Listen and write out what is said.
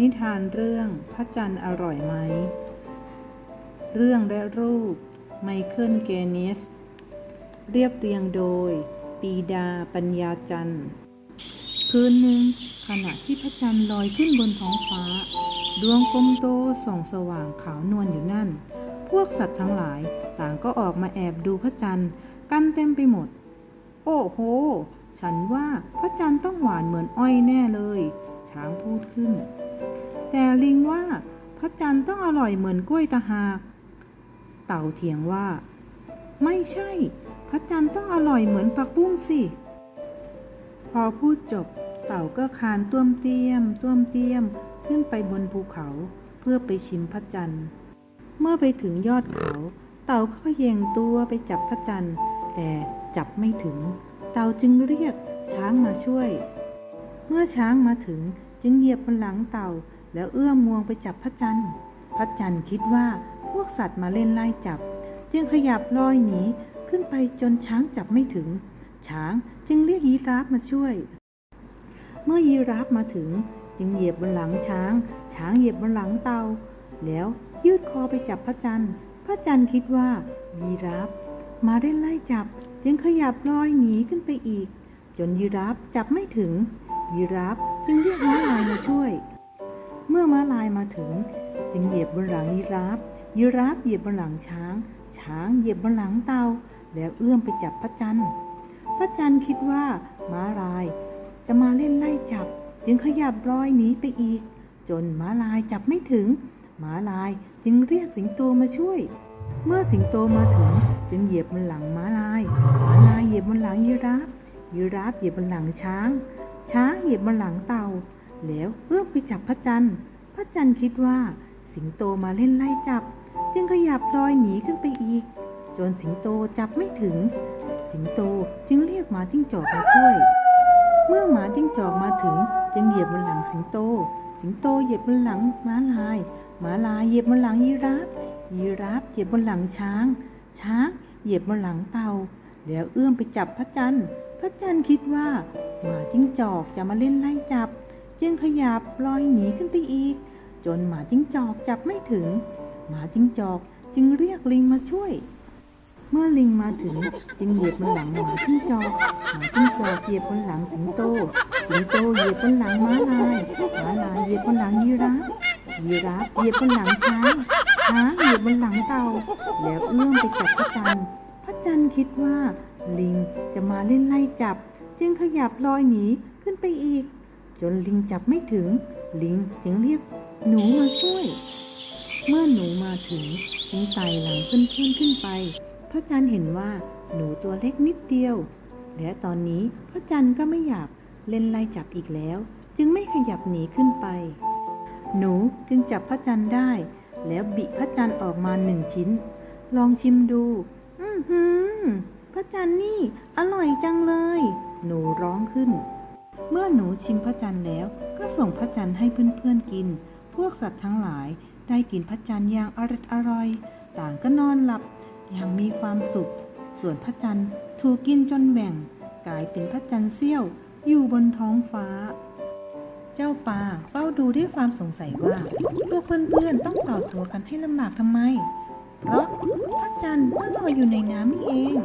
นิทานเรื่องพระจันทร์อร่อยไหม เรื่องและรูปไมเคิลเกเนส เรียบเรียงโดย ปีดาปัญญาจันทร์คืนหนึ่งขณะที่พระจันทร์ลอยขึ้นบนท้องฟ้า ดวงกลมโตส่องสว่างขาวนวลอยู่นั่น พวกสัตว์ทั้งหลายต่างก็ออกมาแอบดูพระจันทร์กันเต็มไปหมด โอ้โห ฉันว่าพระจันทร์ต้องหวานเหมือนอ้อยแน่เลย ช้างพูดขึ้น แต่ลิงว่าพระจันทร์ต้องอร่อยเหมือนกล้วยตาหาก เต่าเถียงว่า ไม่ใช่ พระจันทร์ต้องอร่อยเหมือนผักบุ้งสิ พอพูดจบ เต่าก็คานต้วมเตี้ยมต้วมเตี้ยมขึ้นไปบนภูเขาเพื่อไปชิมพระจันทร์ เมื่อไปถึงยอดเขา เต่าก็เหย่งตัวไปจับพระจันทร์ แต่จับไม่ถึง เต่าจึงเรียกช้างมาช่วย เมื่อช้างมาถึงจึงเหยียบบนหลังเต่า แล้วเอื้อมมวงไปจับพระจันทร์ พระจันทร์คิดว่าพวกสัตว์มาเล่นไล่จับ จึงขยับลอยหนีขึ้นไปจนช้างจับไม่ถึง ช้างจึงเรียกยีราฟมาช่วย เมื่อยีราฟมาถึง จึงเหยียบบนหลังช้าง ช้างเหยียบบนหลังเตา แล้วยืดคอไปจับพระจันทร์ พระจันทร์คิดว่ายีราฟมาเล่นไล่จับ จึงขยับลอยหนีขึ้นไปอีก จนยีราฟจับไม่ถึง ยีราฟจึงเรียกม้าลายมาช่วย เมื่อม้าลายมาถึง จึงเหยียบบนหลังยีราฟยีราฟเหยียบบนหลังช้าง ช้างเหยียบบนหลังเตา แล้วเอื้อมไปจับพระจันทร์พระจันทร์คิดว่าม้าลายจะมาเล่นไล่จับ จึงขยับลอยหนีไปอีก จนม้าลายจับไม่ถึงม้าลายจึงเรียกสิงโตมาช่วย เมื่อสิงโตมาถึงจึงเหยียบบนหลังม้าลายม้าลายเหยียบบนหลังยีราฟยีราฟเหยียบบนหลังช้าง ช้างเหยียบบนหลังเต่า แล้วเอื้อมไปจับพระจันทร์ พระจันทร์คิดว่าสิงโตมาเล่นไล่จับ จึงขยับลอยหนีขึ้นไปอีก จนสิงโตจับไม่ถึง สิงโตจึงเรียกหมาจิ้งจอกมาช่วย เมื่อหมาจิ้งจอกมาถึง จึงเหยียบบนหลังสิงโต สิงโตเหยียบบนหลังม้าลายม้าลายเหยียบบนหลังยีราฟยีราฟเหยียบบนหลังช้าง ช้างเหยียบบนหลังเต่าแล้วเอื้อมไปจับพระจันทร์ พระจันทร์คิดว่าหมาจิ้งจอกจะมาเล่นไล่จับ จึงขยับลอยหนีขึ้นไปอีก จนหมาจิ้งจอกจับไม่ถึง หมาจิ้งจอกจึงเรียกลิงมาช่วย เมื่อลิงมาถึงจึงเหยียบบนหลังหมาจิ้งจอกหมาจิ้งจอกเหยียบบนหลังสิงโต สิงโตเหยียบบนหลังม้าลายม้าลายเหยียบบนหลังยีราฟยีราฟเหยียบบนหลังช้างช้างเหยียบบนหลังเต่าแล้วเอื้อมไปจับพระจันทร์พระจันทร์คิดว่า ลิงจะมาเล่นไล่จับ จึงขยับลอยหนีขึ้นไปอีก จนลิงจับไม่ถึง ลิงจึงเรียกหนูมาช่วย เมื่อหนูมาถึงจึงไต่หลังเพื่อนๆขึ้นไป พระจันทร์เห็นว่าหนูตัวเล็กนิดเดียว และตอนนี้พระจันทร์ก็ไม่อยากเล่นไล่จับอีกแล้ว จึงไม่ขยับหนีขึ้นไป หนูจึงจับพระจันทร์ได้ แล้วบิพระจันทร์ออกมาหนึ่งชิ้น ลองชิมดู อือหือพระจันทร์นี่ อร่อยจังเลย หนูร้องขึ้น เมื่อหนูชิมพระจันทร์แล้วก็ส่งพระจันทร์ให้เพื่อนๆกิน พวกสัตว์ทั้งหลายได้กินพระจันทร์อย่างอร่อยอร่อย ต่างก็นอนหลับอย่างมีความสุข ส่วนพระจันทร์ถูกกินจนแบ่ง กลายเป็นพระจันทร์เสี้ยวอยู่บนท้องฟ้า เจ้าปลาเฝ้าดูด้วยความสงสัยว่าพวกเพื่อนๆต้องต่อตัวกันให้ลำบากทำไม เพราะพระจันทร์ก็ลอยอยู่ในน้ำนี่เอง